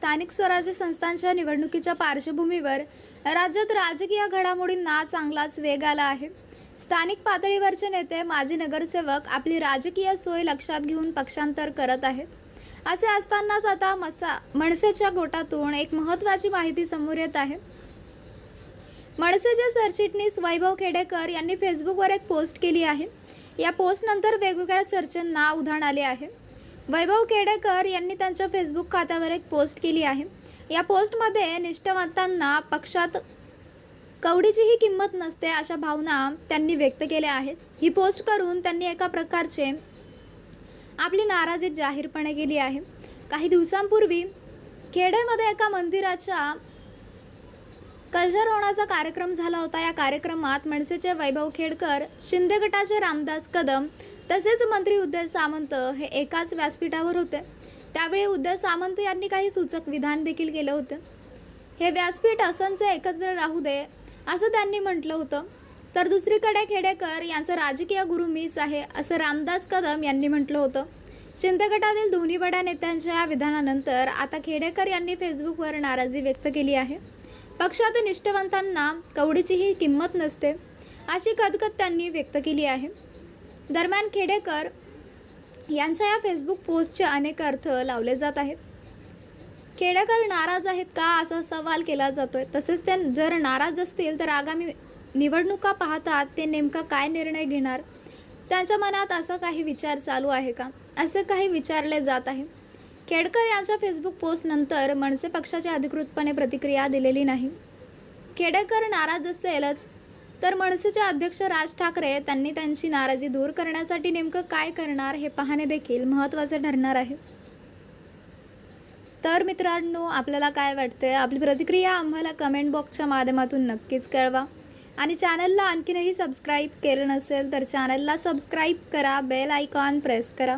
स्थानिक स्वराज्य संस्थांच्या निवडणुकीच्या पार्श्वभूमीवर राज्यात राजकीय घडामोडींना चांगलाच वेग आला आहे. स्थानिक पातळीवरचे नेते माजी नगरसेवक आपली राजकीय सोय लक्षात घेऊन पक्षांतर करत आहेत. असे असतानाच आता मसा मनसेच्या गोटातून एक महत्त्वाची माहिती समोर येत आहे. मनसेचे सरचिटणीस वैभव खेडेकर यांनी फेसबुकवर एक पोस्ट केली आहे. या पोस्टनंतर वेगवेगळ्या चर्चांना उधाण आले आहे. वैभव केडेकर यांनी त्यांच्या फेसबुक खात्यावर एक पोस्ट केली आहे. या पोस्टमध्ये निष्ठावंतांना पक्षात कवडीचीही किंमत नसते अशा भावना त्यांनी व्यक्त केल्या आहेत. ही पोस्ट करून त्यांनी एका प्रकारचे आपली नाराजी जाहीरपणे केली आहे. काही दिवसांपूर्वी खेडेमध्ये एका मंदिराच्या कल्चर होण्याचा कार्यक्रम झाला होता. या कार्यक्रमात मनसेचे वैभव खेडकर शिंदे गटाचे रामदास कदम तसेच मंत्री उदय सामंत हे एकाच व्यासपीठावर होते. त्यावेळी उदय सामंत यांनी काही सूचक विधान देखील केलं होतं. हे व्यासपीठ असंचे एकत्र राहू दे असं त्यांनी म्हटलं होतं. तर दुसरीकडे खेडेकर यांचं राजकीय गुरु मीच आहे असं रामदास कदम यांनी म्हटलं होतं. शिंदे गटातील दोन्ही बड्या नेत्यांच्या या विधानानंतर आता खेडेकर यांनी फेसबुकवर नाराजी व्यक्त केली आहे. पक्षात निष्ठवंतांना कवडीचीही किंमत नसते अशी खदखद त्यांनी व्यक्त केली आहे. दरम्यान खेडेकर यांच्या या फेसबुक पोस्टचे अनेक अर्थ लावले जात आहेत. खेडेकर नाराज आहेत का असा सवाल केला जातोय. तसेच ते जर नाराज असतील तर आगामी निवडणुका पाहतात ते नेमका काय निर्णय घेणार? त्यांच्या मनात असा काही विचार चालू आहे का? असे काही विचारले जात आहे. खेडकर यांच्या फेसबुक पोस्टनंतर मनसे पक्षाची अधिकृतपणे प्रतिक्रिया दिलेली नाही. खेडेकर नाराज असेलच तर मनसेचे अध्यक्ष राज ठाकरे त्यांनी त्यांची नाराजी दूर करण्यासाठी नेमकं काय करणार हे पाहणे देखील महत्त्वाचे ठरणार आहे. तर मित्रांनो आपल्याला काय वाटतंय? आपली प्रतिक्रिया आम्हाला कमेंट बॉक्सच्या माध्यमातून नक्कीच कळवा. आणि चॅनलला आणखीनही सबस्क्राईब केलं नसेल तर चॅनलला सबस्क्राईब करा बेल आयकॉन प्रेस करा.